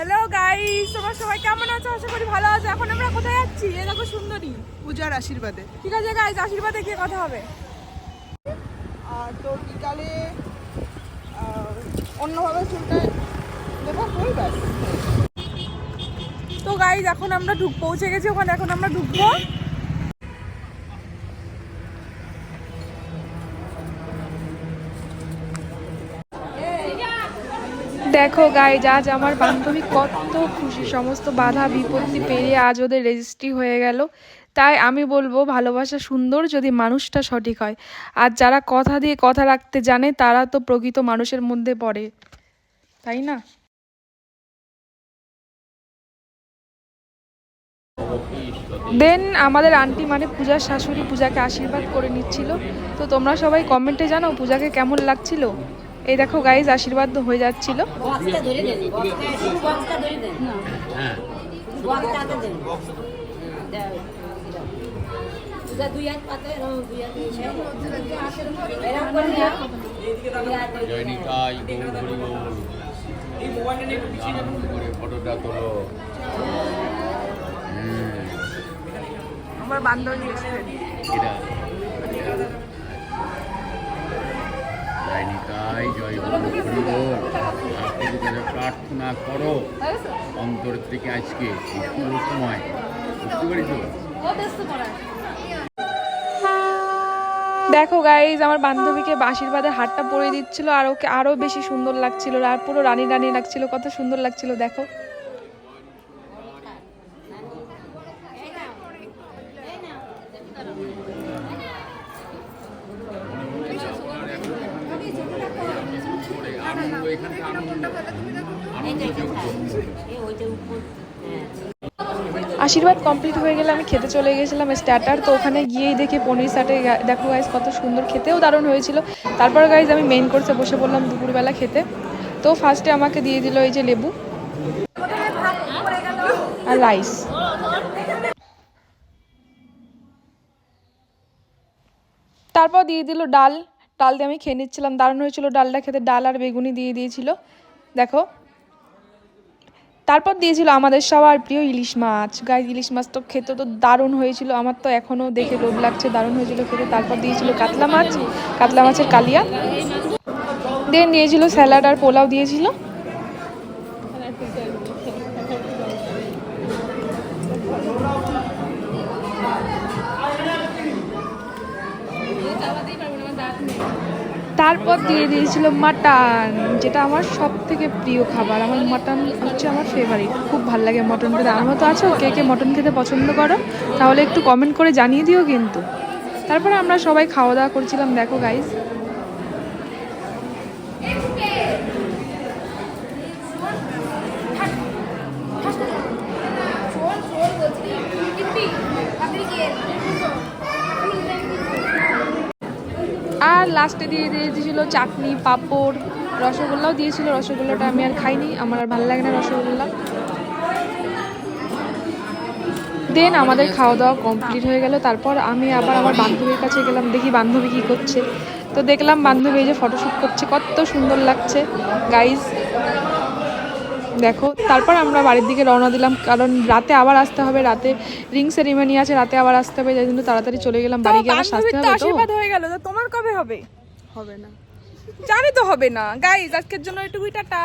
Hello guys তোমরা সবাই কেমন আছো? আশা করি ভালো আছো। এখন আমরা কোথায় যাচ্ছি? এ দেখো সুন্দরী। পূজার আশীর্বাদে। ঠিক আছে গাইস আশীর্বাদে গিয়ে কথা হবে। আর তোর বিকালে অন্যভাবে চুলটা দেবো ফুল ব্যাস। তো গাইস এখন আমরা ঢুক পৌঁছে গেছি ওখানে। এখন আমরা ঢুকবো। দেখো গাইজ আজ আমার বান্ধবী কত খুশি। সমস্ত বাধা বিপত্তি পেরিয়ে আজ ওদের রেজিস্ট্রি হয়ে গেল। তাই আমি বলব, ভালোবাসা সুন্দর যদি মানুষটা সঠিক হয়। আর যারা কথা দিয়ে কথা রাখতে জানে, তারা তো প্রকৃত মানুষের মধ্যে পড়ে। তাই না? দেন আমাদের আন্টি মানে পূজার শাশুড়ি পূজাকে আশীর্বাদ করে নিচ্ছিল। তো তোমরা সবাই কমেন্টে জানো পূজাকে কেমন লাগছিল। এই দেখো গাইজ আশীর্বাদ হয়ে যাচ্ছিল। বক্সটা ধরে প্রার্থনা করো। অন্তর থেকে আজকে সময়। বুঝতে পেরেছ? দেখো গাইজ আমার বান্ধবীকে আশীর্বাদের হারটা পরিয়ে দিচ্ছিল আর ওকে আরও বেশি সুন্দর লাগছিল আর পুরো রানী রানী লাগছিল কত সুন্দর লাগছিল দেখো। আশীর্বাদ কমপ্লিট হয়ে গেলে আমি খেতে চলে গেছিলাম স্টার্টার তো ওখানে গিয়েই দেখি পনির সাটে দেখো গাইজ কত সুন্দর খেতেও দারুণ হয়েছিল। তারপর গাইজ আমি মেইন কোর্সে বসে পড়লাম দুপুরবেলা খেতে। তো ফার্স্টে আমাকে দিয়ে দিল এই যে লেবু আর রাইস তারপর দিয়ে দিল ডাল। ডাল দিয়ে আমি খেয়ে নিচ্ছিলাম। দারুণ হয়েছিল ডালটা খেতে। ডাল আর বেগুনি দিয়ে দিয়েছিল। দেখো। তারপর দিয়েছিল আমাদের সবার প্রিয় ইলিশ মাছ। গাই ইলিশ মাছ তো খেতে তো দারুণ হয়েছিল। আমার তো এখনও দেখে লোভ লাগছে, দারুণ হয়েছিল খেতে। তারপর দিয়েছিল কাতলা মাছ, কাতলা মাছের কালিয়া। দেন দিয়েছিল স্যালাড আর পোলাও দিয়েছিল। তারপর দিয়ে দিয়েছিল মাটন, যেটা আমার সব থেকে প্রিয় খাবার। আমার মাটন হচ্ছে আমার ফেভারিট খুব ভালো লাগে মটন খেতে। আমার তো আছো কে কে মটন খেতে পছন্দ করো। তাহলে একটু কমেন্ট করে জানিয়ে দিও কিন্তু। তারপরে আমরা সবাই খাওয়া দাওয়া করছিলাম। দেখো গাইজ আর লাস্টে দিয়ে দিয়ে দিয়েছিল চাটনি, পাঁপড়, রসগোল্লাও দিয়েছিল, রসগোল্লাটা আমি আর খাইনি, আমার আর ভালো লাগে না রসগোল্লা। দেন আমাদের খাওয়া দাওয়া কমপ্লিট হয়ে গেল, তারপর আমি আবার আমার বান্ধবীর কাছে গেলাম, দেখি বান্ধবী কী করছে। তো দেখলাম বান্ধবী এই যে ফটোশ্যুট করছে, কত সুন্দর লাগছে। গাইজ দেখো তারপর আমরা বাড়ির দিকে রওনা দিলাম কারণ রাতে আবার আসতে হবে রাতে রিং সেরিমনি আছে রাতে আবার আসতে হবে যাই জন্য তাড়াতাড়ি চলে গেলাম বাড়ি গিয়ে আবার সাজতে হবে তো। আশীর্বাদ হয়ে গেল তোমার কবে হবে? হবে না। জানি তো হবে না। গাইজ আজকের জন্য এটুকুই টাটা।